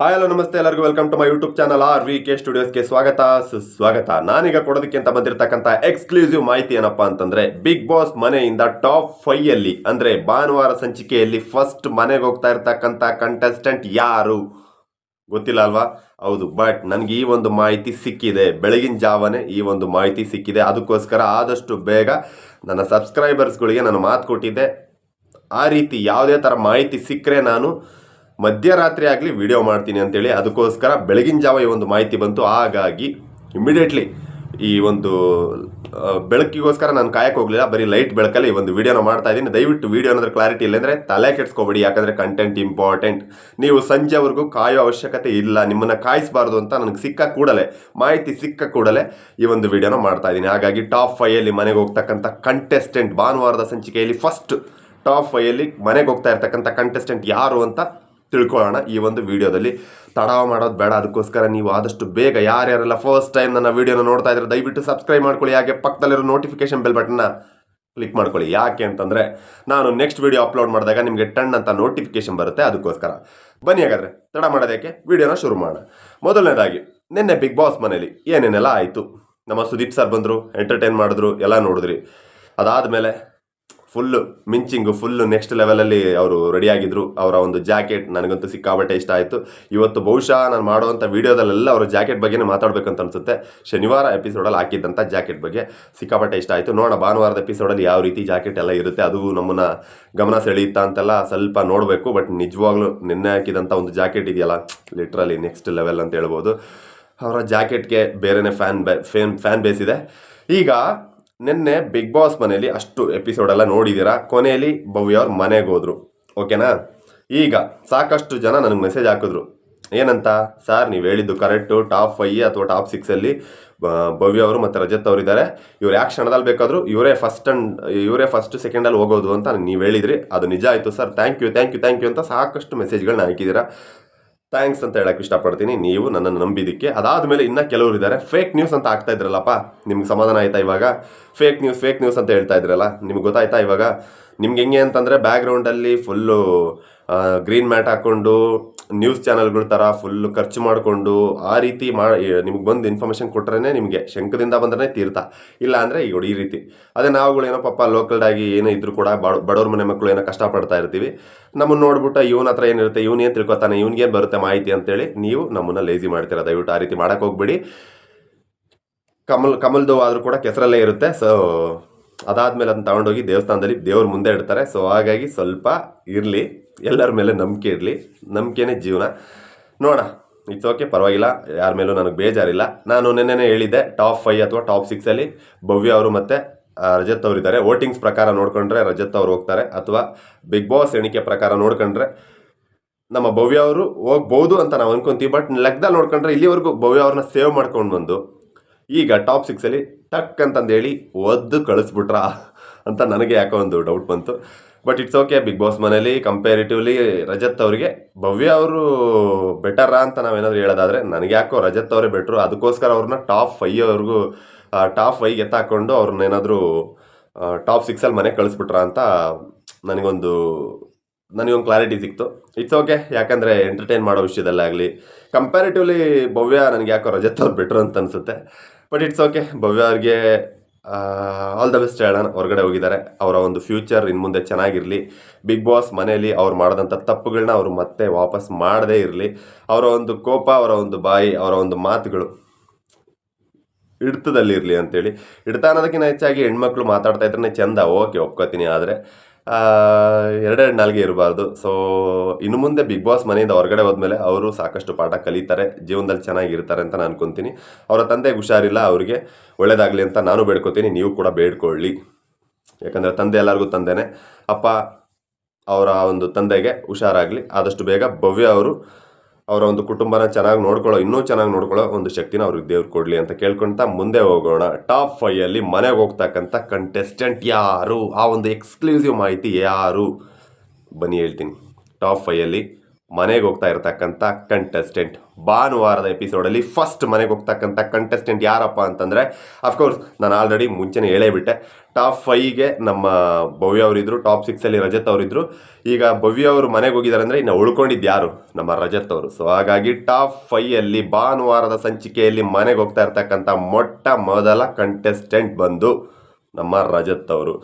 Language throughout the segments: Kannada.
ಹಾಯ್ ಹಲೋ ನಮಸ್ತೆ ಎಲ್ಲರಿಗೂ. Welcome to my YouTube channel R V K ಸ್ಟುಡಿಯೋಸ್ಗೆ ಸ್ವಾಗತ. ಸುಸ್ವಾಗತ. ನಾನೀಗ ಕೊಡೋದಕ್ಕೆ ಅಂತ ಬಂದಿರತಕ್ಕಂಥ ಎಕ್ಸ್ಕ್ಲೂಸಿವ್ ಮಾಹಿತಿ ಏನಪ್ಪಾ ಅಂತಂದ್ರೆ ಬಿಗ್ ಬಾಸ್ ಮನೆಯಿಂದ ಟಾಪ್ ಫೈಯಲ್ಲಿ ಅಂದ್ರೆ ಭಾನುವಾರ ಸಂಚಿಕೆಯಲ್ಲಿ ಫಸ್ಟ್ ಮನೆಗೆ ಹೋಗ್ತಾ ಇರ್ತಕ್ಕಂಥ ಕಂಟೆಸ್ಟೆಂಟ್ ಯಾರು? ಗೊತ್ತಿಲ್ಲ ಅಲ್ವಾ? ಹೌದು ಬಟ್ ನನಗೆ ಈ ಒಂದು ಮಾಹಿತಿ ಸಿಕ್ಕಿದೆ. ಬೆಳಗಿನ ಜಾವನೇ ಈ ಒಂದು ಮಾಹಿತಿ ಸಿಕ್ಕಿದೆ. ಅದಕ್ಕೋಸ್ಕರ ಆದಷ್ಟು ಬೇಗ ನನ್ನ ಸಬ್ಸ್ಕ್ರೈಬರ್ಸ್ಗಳಿಗೆ ನಾನು ಮಾತು ಕೊಟ್ಟಿದ್ದೆ. ಆ ರೀತಿ ಯಾವುದೇ ಥರ ಮಾಹಿತಿ ಸಿಕ್ಕರೆ ನಾನು ಮಧ್ಯರಾತ್ರಿ ಆಗಲಿ ವಿಡಿಯೋ ಮಾಡ್ತೀನಿ ಅಂತೇಳಿ ಅದಕ್ಕೋಸ್ಕರ ಬೆಳಗಿನ ಜಾವ ಈ ಒಂದು ಮಾಹಿತಿ ಬಂತು. ಹಾಗಾಗಿ ಇಮಿಡಿಯೇಟ್ಲಿ ಈ ಒಂದು ಬೆಳಕಿಗೋಸ್ಕರ ನಾನು ಕಾಯಕ್ಕೆ ಹೋಗಲಿಲ್ಲ. ಬರೀ ಲೈಟ್ ಬೆಳಕಲ್ಲಿ ಈ ಒಂದು ವಿಡಿಯೋನ ಮಾಡ್ತಾ ಇದ್ದೀನಿ. ದಯವಿಟ್ಟು ವಿಡಿಯೋ ಅನ್ನೋದ್ರ ಕ್ಲಾರಿಟಿ ಇಲ್ಲ ಅಂದರೆ ತಲೆ ಕೆಡ್ಸ್ಕೊಬೇಡಿ. ಯಾಕಂದರೆ ಕಂಟೆಂಟ್ ಇಂಪಾರ್ಟೆಂಟ್ ನೀವು ಸಂಜೆವರೆಗೂ ಕಾಯೋ ಅವಶ್ಯಕತೆ ಇಲ್ಲ. ನಿಮ್ಮನ್ನು ಕಾಯಿಸಬಾರ್ದು ಅಂತ ನನಗೆ ಸಿಕ್ಕ ಕೂಡಲೇ, ಮಾಹಿತಿ ಸಿಕ್ಕ ಕೂಡಲೇ ಈ ಒಂದು ವಿಡಿಯೋನ ಮಾಡ್ತಾ ಇದ್ದೀನಿ. ಹಾಗಾಗಿ ಟಾಪ್ ಫೈಯಲ್ಲಿ ಮನೆಗೆ ಹೋಗ್ತಕ್ಕಂಥ ಕಂಟೆಸ್ಟೆಂಟ್ ಭಾನುವಾರದ ಸಂಚಿಕೆಯಲ್ಲಿ ಫಸ್ಟ್ ಟಾಪ್ ಫೈಯಲ್ಲಿ ಮನೆಗೆ ಹೋಗ್ತಾ ಇರ್ತಕ್ಕಂಥ ಕಂಟೆಸ್ಟೆಂಟ್ ಯಾರು ಅಂತ ತಿಳ್ಕೊಳ್ಳೋಣ ಈ ಒಂದು ವಿಡಿಯೋದಲ್ಲಿ. ತಡಾವ ಮಾಡೋದು ಬೇಡ, ಅದಕ್ಕೋಸ್ಕರ ನೀವು ಆದಷ್ಟು ಬೇಗ ಯಾರ್ಯಾರೆಲ್ಲ ಫಸ್ಟ್ ಟೈಮ್ ನನ್ನ ವೀಡಿಯೋನ ನೋಡ್ತಾ ಇದ್ರೆ ದಯವಿಟ್ಟು ಸಬ್ಸ್ಕ್ರೈಬ್ ಮಾಡ್ಕೊಳ್ಳಿ, ಹಾಗೆ ಪಕ್ಕದಲ್ಲಿರೋ ನೋಟಿಫಿಕೇಶನ್ ಬೆಲ್ ಬಟನ್ನ ಕ್ಲಿಕ್ ಮಾಡ್ಕೊಳ್ಳಿ. ಯಾಕೆ ಅಂತಂದರೆ, ನಾನು ನೆಕ್ಸ್ಟ್ ವೀಡಿಯೋ ಅಪ್ಲೋಡ್ ಮಾಡಿದಾಗ ನಿಮಗೆ ಟನ್ ಅಂತ ನೋಟಿಫಿಕೇಶನ್ ಬರುತ್ತೆ, ಅದಕ್ಕೋಸ್ಕರ. ಬನ್ನಿ ಹಾಗಾದರೆ, ತಡ ಮಾಡೋದಕ್ಕೆ ವಿಡಿಯೋನ ಶುರು ಮಾಡೋಣ. ಮೊದಲನೇದಾಗಿ, ನಿನ್ನೆ ಬಿಗ್ ಬಾಸ್ ಮನೇಲಿ ಏನೇನೆಲ್ಲ ಆಯಿತು? ನಮ್ಮ ಸುದೀಪ್ ಸರ್ ಬಂದರು ಎಂಟರ್ಟೈನ್ ಮಾಡಿದ್ರು, ಎಲ್ಲ ನೋಡಿದ್ರಿ. ಅದಾದಮೇಲೆ ಫುಲ್ಲು, ಮಿಂಚಿಂಗು ಫುಲ್ ನೆಕ್ಸ್ಟ್ ಲೆವೆಲಲ್ಲಿ ಅವರು ರೆಡಿಯಾಗಿದ್ದರು ಅವರ ಒಂದು ಜಾಕೆಟ್ ನನಗಂತೂ ಸಿಕ್ಕಾಬಟ್ಟೆ ಇಷ್ಟ ಆಯಿತು. ಇವತ್ತು ಬಹುಶಃ ನಾನು ಮಾಡುವಂಥ ವೀಡಿಯೋದಲ್ಲೆಲ್ಲ ಅವರ ಜಾಕೆಟ್ ಬಗ್ಗೆನೇ ಮಾತಾಡಬೇಕಂತ ಅನಿಸುತ್ತೆ. ಶನಿವಾರ ಎಪಿಸೋಡಲ್ಲಿ ಹಾಕಿದ್ದಂಥ ಜಾಕೆಟ್ ಬಗ್ಗೆ ಸಿಕ್ಕಾಪಟ್ಟೆ ಇಷ್ಟ ಆಯಿತು. ನೋಡೋಣ, ಭಾನುವಾರದ ಎಪಿಸೋಡಲ್ಲಿ ಯಾವ ರೀತಿ ಜಾಕೆಟ್ ಎಲ್ಲ ಇರುತ್ತೆ, ಅದು ನಮ್ಮನ್ನು ಗಮನ ಸೆಳೆಯುತ್ತಾ ಅಂತೆಲ್ಲ ಸ್ವಲ್ಪ ನೋಡಬೇಕು. ಬಟ್ ನಿಜವಾಗ್ಲೂ ನಿನ್ನೆ ಹಾಕಿದಂಥ ಒಂದು ಜಾಕೆಟ್ ಇದೆಯಲ್ಲ ಲಿಟ್ರಲಿ ನೆಕ್ಸ್ಟ್ ಲೆವೆಲ್ ಅಂತ ಹೇಳ್ಬೋದು. ಅವರ ಜಾಕೆಟ್ಗೆ ಬೇರೆನೇ ಫ್ಯಾನ್ ಬೇ ಫೇನ್ ಫ್ಯಾನ್ ಬೇಸ್ ಇದೆ. ಈಗ ನಿನ್ನೆ ಬಿಗ್ ಬಾಸ್ ಮನೆಯಲ್ಲಿ ಅಷ್ಟು ಎಪಿಸೋಡ್ ಎಲ್ಲ ನೋಡಿದ್ದೀರಾ? ಕೊನೆಯಲ್ಲಿ ಭವ್ಯ ಅವ್ರ ಮನೆಗೆ ಹೋದರು. ಓಕೆನಾ ಈಗ ಸಾಕಷ್ಟು ಜನ ನನಗೆ ಮೆಸೇಜ್ ಹಾಕಿದ್ರು. ಏನಂತ? ಸರ್ ನೀವು ಹೇಳಿದ್ದು ಕರೆಕ್ಟು ಟಾಪ್ ಫೈ ಅಥವಾ ಟಾಪ್ ಸಿಕ್ಸಲ್ಲಿ ಭವ್ಯ ಅವರು ಮತ್ತು ರಜತ್ ಅವರು ಇದ್ದಾರೆ ಇವ್ರು ಯಾಕೆ ಕ್ಷಣದಲ್ಲಿ ಬೇಕಾದರೂ ಇವರೇ ಫಸ್ಟ್ ಅಂಡ್ ಇವರೇ ಫಸ್ಟ್ ಸೆಕೆಂಡಲ್ಲಿ ಹೋಗೋದು ಅಂತ ನೀವು ಹೇಳಿದ್ರಿ. ಅದು ನಿಜ ಆಯಿತು sir thank you thank you thank you ಅಂತ ಸಾಕಷ್ಟು ಮೆಸೇಜ್ಗಳನ್ನ ಹಾಕಿದ್ದೀರಾ. ಥ್ಯಾಂಕ್ಸ್ ಅಂತ ಹೇಳಕ್ಕೆ ಇಷ್ಟಪಡ್ತೀನಿ. ನೀವು ನನ್ನನ್ನು ನಂಬಿದ್ದಕ್ಕೆ ಅದಾದಮೇಲೆ ಇನ್ನೂ ಕೆಲವರು ಇದ್ದಾರೆ ಫೇಕ್ ನ್ಯೂಸ್ ಅಂತ ಆಗ್ತಾ ಇದ್ರಲ್ಲಪ್ಪ. ನಿಮ್ಗೆ ಸಮಾಧಾನ ಆಯ್ತಾ ಇವಾಗ? ಫೇಕ್ ನ್ಯೂಸ್ ಫೇಕ್ ನ್ಯೂಸ್ ಅಂತ ಹೇಳ್ತಾ ಇದ್ರಲ್ಲ. ನಿಮ್ಗೆ ಗೊತ್ತಾಯ್ತಾ ಇವಾಗ? ನಿಮ್ಗೆ ಹೆಂಗೆ ಅಂತಂದರೆ ಬ್ಯಾಕ್ಗ್ರೌಂಡಲ್ಲಿ ಫುಲ್ಲು ಗ್ರೀನ್ ಮ್ಯಾಟ್ ಹಾಕ್ಕೊಂಡು ನ್ಯೂಸ್ ಚಾನಲ್ಗಳ ಥರ ಫುಲ್ ಖರ್ಚು ಮಾಡಿಕೊಂಡು ಆ ರೀತಿ ಮಾ ನಿಮ್ಗೆ ಬಂದು ಇನ್ಫಾರ್ಮೇಷನ್ ಕೊಟ್ರೇ ನಿಮಗೆ ಶಂಕದಿಂದ ಬಂದ್ರೆ ತೀರ್ಥ. ಇಲ್ಲ ಅಂದರೆ ಈಗ ಈ ರೀತಿ. ಅದೇ ನಾವುಗಳು ಏನೋ ಪಾಪ ಲೋಕಲ್ಡಾಗಿ ಏನೋ ಇದ್ರೂ ಕೂಡ ಬಡ, ಬಡವ್ರ ಮನೆ ಮಕ್ಕಳು ಏನೋ ಕಷ್ಟಪಡ್ತಾ ಇರ್ತೀವಿ. ನಮ್ಮನ್ನು ನೋಡ್ಬಿಟ್ಟು ಇವನ ಹತ್ರ ಏನಿರುತ್ತೆ ಇವನು ಏನು ತಿಳ್ಕೊತಾನೆ ಏನು ಬರುತ್ತೆ ಮಾಹಿತಿ ಅಂತೇಳಿ ನೀವು ನಮ್ಮನ್ನು ಲೇಜಿ ಮಾಡ್ತೀರಾ. ದಯವಿಟ್ಟು ಆ ರೀತಿ ಮಾಡೋಕ್ಕೆ ಹೋಗ್ಬೇಡಿ. ಕಮಲ್, ಕಮಲ್ದು ಆದರೂ ಕೂಡ ಕೆಸರಲ್ಲೇ ಇರುತ್ತೆ. ಸೊ ಅದಾದಮೇಲೆ ಅದನ್ನ ತಗೊಂಡೋಗಿ ದೇವಸ್ಥಾನದಲ್ಲಿ ದೇವ್ರ ಮುಂದೆ ಇಡ್ತಾರೆ. ಸೊ ಹಾಗಾಗಿ ಸ್ವಲ್ಪ ಇರಲಿ, ಎಲ್ಲರ ಮೇಲೆ ನಂಬಿಕೆ ಇರಲಿ, ನಂಬಿಕೆನೇ ಜೀವನ. ನೋಡೋಣ ಇಟ್ಸ್ ಓಕೆ ಪರವಾಗಿಲ್ಲ, ಯಾರ ಮೇಲೂ ನನಗೆ ಬೇಜಾರಿಲ್ಲ. ನಾನು ನೆನ್ನೆನೇ ಹೇಳಿದ್ದೆ ಟಾಪ್ ಫೈ ಅಥವಾ ಟಾಪ್ ಸಿಕ್ಸಲ್ಲಿ ಭವ್ಯ ಅವರು ಮತ್ತು ರಜತ್ ಅವರು ಇದ್ದಾರೆ ವೋಟಿಂಗ್ಸ್ ಪ್ರಕಾರ ನೋಡ್ಕೊಂಡ್ರೆ ರಜತ್ ಅವರು ಹೋಗ್ತಾರೆ, ಅಥವಾ ಬಿಗ್ ಬಾಸ್ ಎಣಿಕೆ ಪ್ರಕಾರ ನೋಡ್ಕೊಂಡ್ರೆ ನಮ್ಮ ಭವ್ಯ ಅವರು ಹೋಗ್ಬೋದು ಅಂತ ನಾವು ಅನ್ಕೊಂತೀವಿ. ಬಟ್ ಲೆಕ್ಕದಲ್ಲಿ ನೋಡ್ಕೊಂಡ್ರೆ ಇಲ್ಲಿವರೆಗೂ ಭವ್ಯ ಅವ್ರನ್ನ ಸೇವ್ ಮಾಡ್ಕೊಂಡು ಬಂದು, ಈಗ ಟಾಪ್ ಸಿಕ್ಸಲ್ಲಿ ಟಕ್ ಅಂತಂದೇಳಿ ಒದ್ದು ಕಳಿಸ್ಬಿಟ್ರಾ ಅಂತ ನನಗೆ ಯಾಕೋ ಒಂದು ಡೌಟ್ ಬಂತು. But it's okay Bigg Boss ಮನೇಲಿ ಕಂಪೇರಿಟಿವ್ಲಿ ರಜತ್ ಅವರಿಗೆ ಭವ್ಯ ಅವರು ಬೆಟರಾ ಅಂತ ನಾವೇನಾದರೂ ಹೇಳೋದಾದರೆ ನನಗೆ ಯಾಕೋ ರಜತ್ ಅವರೇ ಬೆಟ್ರು ಅದಕ್ಕೋಸ್ಕರ ಅವ್ರನ್ನ ಟಾಪ್ ಫೈವ್ವರೆಗೂ ಟಾಪ್ ಫೈವ್ಗೆ ಎತ್ತಾಕೊಂಡು ಅವ್ರನ್ನ ಏನಾದರೂ ಟಾಪ್ ಸಿಕ್ಸಲ್ಲಿ ಮನೆಗೆ ಕಳಿಸ್ಬಿಟ್ರ ಅಂತ ನನಗೊಂದು ನನಗೊಂದು ಕ್ಲಾರಿಟಿ ಸಿಕ್ತು. ಇಟ್ಸ್ ಓಕೆ ಯಾಕಂದರೆ ಎಂಟರ್ಟೈನ್ ಮಾಡೋ ವಿಷಯದಲ್ಲಾಗಲಿ ಕಂಪ್ಯಾರಿಟಿವ್ಲಿ ಭವ್ಯ ನನಗೆ ಯಾಕೋ ರಜತ್ ಅವ್ರು ಬೆಟ್ರು ಅಂತ ಅನಿಸುತ್ತೆ. ಬಟ್ ಇಟ್ಸ್ ಓಕೆ ಭವ್ಯ ಅವ್ರಿಗೆ ಆಲ್ ದ ಬೆಸ್ಟ್ ಹೇಳೋಣ. ಹೊರಗಡೆ ಹೋಗಿದ್ದಾರೆ. ಅವರ ಒಂದು ಫ್ಯೂಚರ್ ಇನ್ನು ಮುಂದೆ ಚೆನ್ನಾಗಿರಲಿ. ಬಿಗ್ ಬಾಸ್ ಮನೆಯಲ್ಲಿ ಅವ್ರು ಮಾಡಿದಂಥ ತಪ್ಪುಗಳನ್ನ ಅವರು ಮತ್ತೆ ವಾಪಸ್ ಮಾಡದೇ ಇರಲಿ. ಅವರ ಒಂದು ಕೋಪ, ಅವರ ಒಂದು ಬಾಯಿ, ಅವರ ಒಂದು ಮಾತುಗಳು ಹಿಡ್ತದಲ್ಲಿರಲಿ ಅಂತೇಳಿ. ಹಿಡ್ತ ಅನ್ನೋದಕ್ಕಿಂತ ಹೆಚ್ಚಾಗಿ ಹೆಣ್ಮಕ್ಳು ಮಾತಾಡ್ತಾ ಇದ್ರೆ ಚೆಂದ. ಓಕೆ ಒಪ್ಕೋತೀನಿ ಆದರೆ. ಎರಡೆರಡು ನಾಲ್ಗೆ ಇರಬಾರ್ದು. ಸೊ ಇನ್ನು ಮುಂದೆ ಬಿಗ್ ಬಾಸ್ ಮನೆಯಿಂದ ಹೊರಗಡೆ ಹೋದ್ಮೇಲೆ ಅವರು ಸಾಕಷ್ಟು ಪಾಠ ಕಲಿತಾರೆ, ಜೀವನದಲ್ಲಿ ಚೆನ್ನಾಗಿರ್ತಾರೆ ಅಂತ ನಾನು ಅನ್ಕೊತೀನಿ. ಅವರ ತಂದೆಗೆ ಹುಷಾರಿಲ್ಲ, ಅವರಿಗೆ ಒಳ್ಳೇದಾಗಲಿ ಅಂತ ನಾನು ಬೇಡ್ಕೊತೀನಿ, ನೀವು ಕೂಡ ಬೇಡ್ಕೊಳ್ಳಿ. ಯಾಕಂದರೆ ತಂದೆ ಎಲ್ಲರಿಗೂ ತಂದೆನೇ. ಅಪ್ಪ ಅವರ ಒಂದು ತಂದೆಗೆ ಹುಷಾರಾಗಲಿ, ಆದಷ್ಟು ಬೇಗ ಭವ್ಯ ಅವರು ಅವರ ಒಂದು ಕುಟುಂಬನ ಚೆನ್ನಾಗಿ ನೋಡ್ಕೊಳ್ಳೋ, ಇನ್ನೂ ಚೆನ್ನಾಗಿ ನೋಡ್ಕೊಳ್ಳೋ ಒಂದು ಶಕ್ತಿನ ಅವ್ರಿಗೆ ದೇವ್ರು ಕೊಡಲಿ ಅಂತ ಕೇಳ್ಕೊಳ್ತಾ ಮುಂದೆ ಹೋಗೋಣ. ಟಾಪ್ ಫೈಯಲ್ಲಿ ಮನೆಗೆ ಹೋಗ್ತಕ್ಕಂಥ ಕಂಟೆಸ್ಟೆಂಟ್ ಯಾರು? ಆ ಒಂದು ಎಕ್ಸ್ಕ್ಲೂಸಿವ್ ಮಾಹಿತಿ ಯಾರು? ಬನ್ನಿ ಹೇಳ್ತೀನಿ. ಟಾಪ್ ಫೈಯಲ್ಲಿ ಮನೆಗೆ ಹೋಗ್ತಾ ಇರತಕ್ಕಂಥ ಕಂಟೆಸ್ಟೆಂಟ್ ಭಾನುವಾರದ ಎಪಿಸೋಡಲ್ಲಿ ಫಸ್ಟ್ ಮನೆಗೆ ಹೋಗ್ತಕ್ಕಂಥ ಕಂಟೆಸ್ಟೆಂಟ್ ಯಾರಪ್ಪ ಅಂತಂದರೆ ಅಫ್ಕೋರ್ಸ್ ನಾನು ಆಲ್ರೆಡಿ ಮುಂಚೆನೇ ಹೇಳೇ ಬಿಟ್ಟೆ. ಟಾಪ್ ಫೈವ್ಗೆ ನಮ್ಮ ಭವ್ಯ ಅವರಿದ್ದರು ಟಾಪ್ ಸಿಕ್ಸಲ್ಲಿ ರಜತ್ ಅವರಿದ್ದರು ಈಗ ಭವ್ಯ ಅವರು ಮನೆಗೆ ಹೋಗಿದ್ದಾರೆ ಅಂದರೆ ಇನ್ನು ಉಳ್ಕೊಂಡಿದ್ದು ಯಾರು? ನಮ್ಮ ರಜತ್ ಅವರು. ಸೊ ಹಾಗಾಗಿ ಟಾಪ್ ಫೈಯಲ್ಲಿ ಭಾನುವಾರದ ಸಂಚಿಕೆಯಲ್ಲಿ ಮನೆಗೆ ಹೋಗ್ತಾ ಇರ್ತಕ್ಕಂಥ ಮೊಟ್ಟ ಮೊದಲ ಕಂಟೆಸ್ಟೆಂಟ್ ಬಂದು ನಮ್ಮ ರಜತ್ ಅವರು.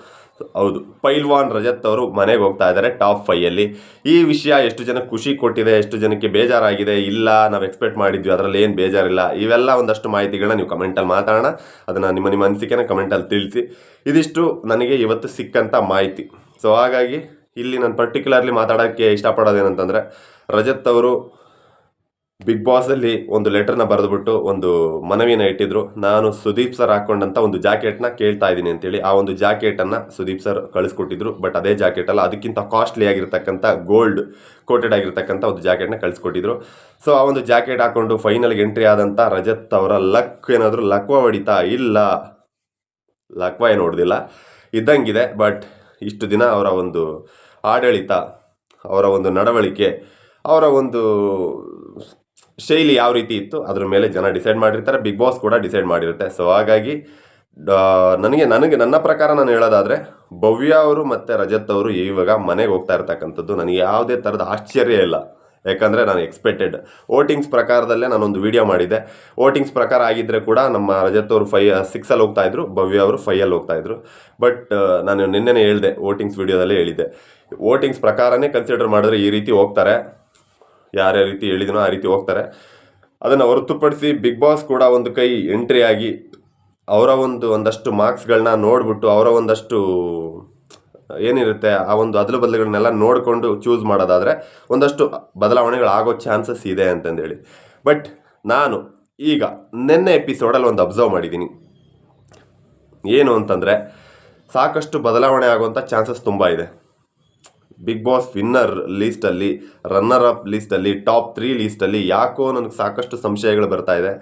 ಹೌದು, ಪೈಲ್ವಾನ್ ರಜತ್ ಅವರು ಮನೆಗೆ ಹೋಗ್ತಾ ಇದ್ದಾರೆ ಟಾಪ್ ಫೈಯಲ್ಲಿ ಈ ವಿಷಯ ಎಷ್ಟು ಜನಕ್ಕೆ ಖುಷಿ ಕೊಟ್ಟಿದೆ, ಎಷ್ಟು ಜನಕ್ಕೆ ಬೇಜಾರಾಗಿದೆ, ಇಲ್ಲ, ನಾವು ಎಕ್ಸ್ಪೆಕ್ಟ್ ಮಾಡಿದ್ವಿ, ಅದರಲ್ಲಿ ಏನು ಬೇಜಾರಿಲ್ಲ. ಇವೆಲ್ಲ ಒಂದಷ್ಟು ಮಾಹಿತಿಗಳನ್ನ ನೀವು ಕಮೆಂಟಲ್ಲಿ ಮಾತಾಡೋಣ. ಅದನ್ನು ನಿಮ್ಮ ನಿಮ್ಮ ಅನಿಸಿಕೆನ ಕಮೆಂಟಲ್ಲಿ ತಿಳಿಸಿ. ಇದಿಷ್ಟು ನನಗೆ ಇವತ್ತು ಸಿಕ್ಕಂಥ ಮಾಹಿತಿ. ಸೊ ಹಾಗಾಗಿ ಇಲ್ಲಿ ನಾನು ಪರ್ಟಿಕ್ಯುಲರ್ಲಿ ಮಾತಾಡೋಕ್ಕೆ ಇಷ್ಟಪಡೋದೇನಂತಂದರೆ, ರಜತ್ ಅವರು ಬಿಗ್ ಬಾಸಲ್ಲಿ ಒಂದು ಲೆಟರ್ನ ಬರೆದುಬಿಟ್ಟು ಒಂದು ಮನವಿನ ಇಟ್ಟಿದ್ರು. ನಾನು ಸುದೀಪ್ ಸರ್ ಹಾಕೊಂಡಂತ ಒಂದು ಜಾಕೆಟ್ನ ಕೇಳ್ತಾ ಇದ್ದೀನಿ ಅಂತೇಳಿ ಆ ಒಂದು ಜಾಕೆಟನ್ನು ಸುದೀಪ್ ಸರ್ ಕಳಿಸ್ಕೊಟ್ಟಿದ್ರು. ಬಟ್ ಅದೇ ಜಾಕೆಟ್ ಅಲ್ಲ, ಅದಕ್ಕಿಂತ ಕಾಸ್ಟ್ಲಿ ಆಗಿರ್ತಕ್ಕಂಥ ಗೋಲ್ಡ್ ಕೋಟೆಡ್ ಆಗಿರ್ತಕ್ಕಂಥ ಒಂದು ಜಾಕೆಟ್ನ ಕಳಿಸ್ಕೊಟ್ಟಿದ್ರು. ಸೊ ಆ ಒಂದು ಜಾಕೆಟ್ ಹಾಕೊಂಡು ಫೈನಲ್ಗೆ ಎಂಟ್ರಿ ಆದಂಥ ರಜತ್ ಅವರ ಲಕ್ ಏನಾದರೂ ಲಕ್ವ ಹೊಡಿತಾ ಇಲ್ಲ. ಲಕ್ವ ಏನು ಹೊಡೆದಿಲ್ಲ. ಇದ್ದಂಗಿದೆ ಬಟ್ ಇಷ್ಟು ದಿನ ಅವರ ಒಂದು ಆಡಳಿತ, ಅವರ ಒಂದು ನಡವಳಿಕೆ, ಅವರ ಒಂದು ಶೈಲಿ ಯಾವ ರೀತಿ ಇತ್ತು, ಅದ್ರ ಮೇಲೆ ಜನ ಡಿಸೈಡ್ ಮಾಡಿರ್ತಾರೆ ಬಿಗ್ ಬಾಸ್ ಕೂಡ ಡಿಸೈಡ್ ಮಾಡಿರುತ್ತೆ. ಸೊ ಹಾಗಾಗಿ ನನಗೆ ನನಗೆ ನನ್ನ ಪ್ರಕಾರ ನಾನು ಹೇಳೋದಾದರೆ, ಭವ್ಯ ಅವರು ಮತ್ತು ರಜತ್ ಅವರು ಇವಾಗ ಮನೆಗೆ ಹೋಗ್ತಾ ಇರ್ತಕ್ಕಂಥದ್ದು ನನಗೆ ಯಾವುದೇ ಥರದ ಆಶ್ಚರ್ಯ ಇಲ್ಲ. ಯಾಕಂದರೆ ನಾನು ಎಕ್ಸ್ಪೆಕ್ಟೆಡ್ ವೋಟಿಂಗ್ಸ್ ಪ್ರಕಾರದಲ್ಲೇ ನಾನೊಂದು ವಿಡಿಯೋ ಮಾಡಿದ್ದೆ. ವೋಟಿಂಗ್ಸ್ ಪ್ರಕಾರ ಆಗಿದ್ದರೆ ಕೂಡ ನಮ್ಮ ರಜತ್ ಅವರು ಫೈ ಸಿಕ್ಸಲ್ಲಿ ಹೋಗ್ತಾಯಿದ್ರು ಭವ್ಯ ಅವರು ಫೈಯಲ್ಲಿ ಹೋಗ್ತಾಯಿದ್ರು ಬಟ್ ನಾನು ನಿನ್ನೆನೇ ಹೇಳಿದೆ ವೋಟಿಂಗ್ಸ್ ವಿಡಿಯೋದಲ್ಲೇ ಹೇಳಿದ್ದೆ. ವೋಟಿಂಗ್ಸ್ ಪ್ರಕಾರನೇ ಕನ್ಸಿಡರ್ ಮಾಡಿದ್ರೆ ಈ ರೀತಿ ಹೋಗ್ತಾರೆ. ಯಾರ್ಯಾವ ರೀತಿ ಹೇಳಿದನೋ ಆ ರೀತಿ ಹೋಗ್ತಾರೆ. ಅದನ್ನು ಹೊರತುಪಡಿಸಿ ಬಿಗ್ ಬಾಸ್ ಕೂಡ ಒಂದು ಕೈ ಎಂಟ್ರಿ ಆಗಿ ಅವರ ಒಂದು ಒಂದಷ್ಟು ಮಾರ್ಕ್ಸ್ಗಳನ್ನ ನೋಡಿಬಿಟ್ಟು ಅವರ ಒಂದಷ್ಟು ಏನಿರುತ್ತೆ ಆ ಒಂದು ಅದಲು ಬದಲುಗಳನ್ನೆಲ್ಲ ನೋಡಿಕೊಂಡು ಚೂಸ್ ಮಾಡೋದಾದರೆ ಒಂದಷ್ಟು ಬದಲಾವಣೆಗಳಾಗೋ ಚಾನ್ಸಸ್ ಇದೆ ಅಂತಂದೇಳಿ. ಬಟ್ ನಾನು ಈಗ ನಿನ್ನೆ ಎಪಿಸೋಡಲ್ಲಿ ಒಂದು ಅಬ್ಸರ್ವ್ ಮಾಡಿದ್ದೀನಿ. ಏನು ಅಂತಂದರೆ ಸಾಕಷ್ಟು ಬದಲಾವಣೆ ಆಗುವಂಥ ಚಾನ್ಸಸ್ ತುಂಬ ಇದೆ. ಬಿಗ್ ಬಾಸ್ ವಿನ್ನರ್ ಲೀಸ್ಟಲ್ಲಿ ರನ್ನರ್ ಅಪ್ ಲೀಸ್ಟಲ್ಲಿ ಟಾಪ್ ತ್ರೀ ಲೀಸ್ಟಲ್ಲಿ ಯಾಕೋ ನನಗೆ ಸಾಕಷ್ಟು ಸಂಶಯಗಳು ಬರ್ತಾ ಇದೆ.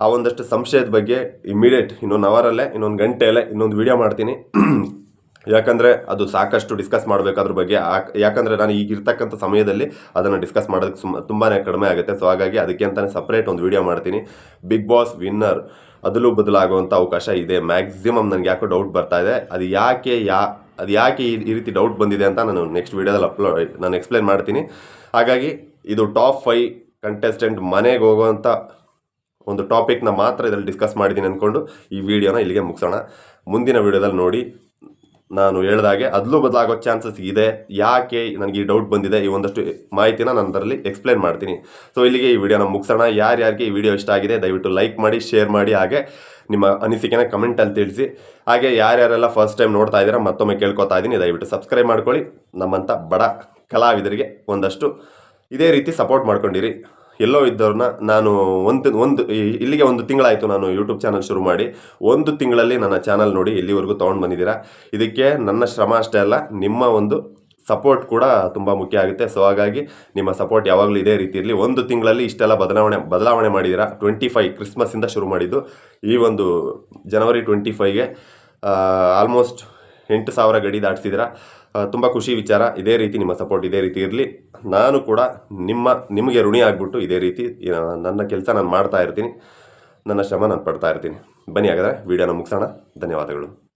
ಆ ಒಂದಷ್ಟು ಸಂಶಯದ ಬಗ್ಗೆ ಇಮಿಡಿಯೇಟ್ ಇನ್ನೊಂದು ಅವರಲ್ಲೇ ಇನ್ನೊಂದು ಗಂಟೆಯಲ್ಲೇ ಇನ್ನೊಂದು ವಿಡಿಯೋ ಮಾಡ್ತೀನಿ. ಯಾಕಂದರೆ ಅದು ಸಾಕಷ್ಟು ಡಿಸ್ಕಸ್ ಮಾಡಬೇಕು ಅದ್ರ ಬಗ್ಗೆ ಯಾಕಂದರೆ ನಾನು ಈಗಿರ್ತಕ್ಕಂಥ ಸಮಯದಲ್ಲಿ ಅದನ್ನು ಡಿಸ್ಕಸ್ ಮಾಡೋದಕ್ಕೆ ಸುಮ್ ತುಂಬಾ ಕಡಿಮೆ ಆಗುತ್ತೆ. ಸೊ ಹಾಗಾಗಿ ಅದಕ್ಕೆ ಅಂತಲೇ ಸಪ್ರೇಟ್ ಒಂದು ವಿಡಿಯೋ ಮಾಡ್ತೀನಿ. ಬಿಗ್ ಬಾಸ್ ವಿನ್ನರ್ ಅದಲು ಬದಲಾಗುವಂಥ ಅವಕಾಶ ಇದೆ. ಮ್ಯಾಕ್ಸಿಮಮ್ ನನಗೆ ಯಾಕೋ ಡೌಟ್ ಬರ್ತಾ ಇದೆ. ಅದು ಯಾಕೆ ಯಾ ಅದು ಯಾಕೆ ಈ ರೀತಿ ಡೌಟ್ ಬಂದಿದೆ ಅಂತ ನಾನು ನೆಕ್ಸ್ಟ್ ವೀಡಿಯೋದಲ್ಲಿ ಅಪ್ಲೋಡ್ ನಾನು ಎಕ್ಸ್ಪ್ಲೈನ್ ಮಾಡ್ತೀನಿ. ಹಾಗಾಗಿ ಇದು ಟಾಪ್ ಫೈ ಕಂಟೆಸ್ಟೆಂಟ್ ಮನೆಗೆ ಹೋಗುವಂಥ ಒಂದು ಟಾಪಿಕ್ನ ಮಾತ್ರ ಇದರಲ್ಲಿ ಡಿಸ್ಕಸ್ ಮಾಡಿದ್ದೀನಿ ಅಂದ್ಕೊಂಡು ಈ ವಿಡಿಯೋನ ಇಲ್ಲಿಗೆ ಮುಗಿಸೋಣ. ಮುಂದಿನ ವಿಡಿಯೋದಲ್ಲಿ ನೋಡಿ ನಾನು ಹೇಳ್ದಾಗೆ ಅದಲು ಬದಲಾಗೋ ಚಾನ್ಸಸ್ ಇದೆ. ಯಾಕೆ ನನಗೆ ಈ ಡೌಟ್ ಬಂದಿದೆ? ಈ ಒಂದಷ್ಟು ಮಾಹಿತಿನ ನಾನು ಅದರಲ್ಲಿ ಎಕ್ಸ್ಪ್ಲೈನ್ ಮಾಡ್ತೀನಿ. ಸೊ ಇಲ್ಲಿಗೆ ಈ ವಿಡಿಯೋನ ಮುಗಿಸೋಣ. ಯಾರ್ಯಾರಿಗೆ ಈ ವಿಡಿಯೋ ಇಷ್ಟ ಆಗಿದೆ ದಯವಿಟ್ಟು ಲೈಕ್ ಮಾಡಿ ಶೇರ್ ಮಾಡಿ. ಹಾಗೆ ನಿಮ್ಮ ಅನಿಸಿಕೆನ ಕಮೆಂಟಲ್ಲಿ ತಿಳಿಸಿ. ಹಾಗೆ ಯಾರ್ಯಾರೆಲ್ಲ ಫಸ್ಟ್ ಟೈಮ್ ನೋಡ್ತಾ ಇದ್ದೀರಾ, ಮತ್ತೊಮ್ಮೆ ಕೇಳ್ಕೊತಾ ಇದ್ದೀನಿ. ದಯವಿಟ್ಟು ಸಬ್ಸ್ಕ್ರೈಬ್ ಮಾಡ್ಕೊಳ್ಳಿ. ನಮ್ಮಂಥ ಬಡ ಕಲಾವಿದರಿಗೆ ಒಂದಷ್ಟು ಇದೇ ರೀತಿ ಸಪೋರ್ಟ್ ಮಾಡ್ಕೊಂಡಿರಿ. ಎಲ್ಲೋ ಇದ್ದವ್ರನ್ನ ನಾನು ಒಂದು ಒಂದು ಇಲ್ಲಿಗೆ ಒಂದು ತಿಂಗಳಾಯಿತು ನಾನು ಯೂಟ್ಯೂಬ್ ಚಾನಲ್ ಶುರು ಮಾಡಿ. ಒಂದು ತಿಂಗಳಲ್ಲಿ ನನ್ನ ಚಾನಲ್ ನೋಡಿ ಇಲ್ಲಿವರೆಗೂ ತೊಗೊಂಡು ಬಂದಿದ್ದೀರಾ. ಇದಕ್ಕೆ ನನ್ನ ಶ್ರಮ ಅಷ್ಟೇ ಅಲ್ಲ, ನಿಮ್ಮ ಒಂದು ಸಪೋರ್ಟ್ ಕೂಡ ತುಂಬ ಮುಖ್ಯ ಆಗುತ್ತೆ. ಸೊ ಹಾಗಾಗಿ ನಿಮ್ಮ ಸಪೋರ್ಟ್ ಯಾವಾಗಲೂ ಇದೇ ರೀತಿ ಇರಲಿ. ಒಂದು ತಿಂಗಳಲ್ಲಿ ಇಷ್ಟೆಲ್ಲ ಬದಲಾವಣೆ ಬದಲಾವಣೆ ಮಾಡಿದ್ದೀರಾ? ಟ್ವೆಂಟಿ ಫೈವ್ ಕ್ರಿಸ್ಮಸ್ಸಿಂದ ಶುರು ಮಾಡಿದ್ದು. ಈ ಒಂದು ಜನವರಿ ಟ್ವೆಂಟಿ ಫೈವ್ಗೆ ಆಲ್ಮೋಸ್ಟ್ ಎಂಟು ಸಾವಿರ ಗಡಿ ದಾಟಿಸಿದ್ದೀರಾ? ತುಂಬ ಖುಷಿ ವಿಚಾರ. ಇದೇ ರೀತಿ ನಿಮ್ಮ ಸಪೋರ್ಟ್ ಇದೇ ರೀತಿ ಇರಲಿ. ನಾನು ಕೂಡ ನಿಮ್ಮ, ನಿಮಗೆ ಋಣಿ ಆಗಿಬಿಟ್ಟು ಇದೇ ರೀತಿ ನನ್ನ ಕೆಲಸ ನಾನು ಮಾಡ್ತಾ ಇರ್ತೀನಿ. ನನ್ನ ಶ್ರಮ ನಾನು ಪಡ್ತಾ ಇರ್ತೀನಿ. ಬನ್ನಿ ಹಾಗಾದರೆ, ವೀಡಿಯೋನ ಮುಗಿಸೋಣ. ಧನ್ಯವಾದಗಳು.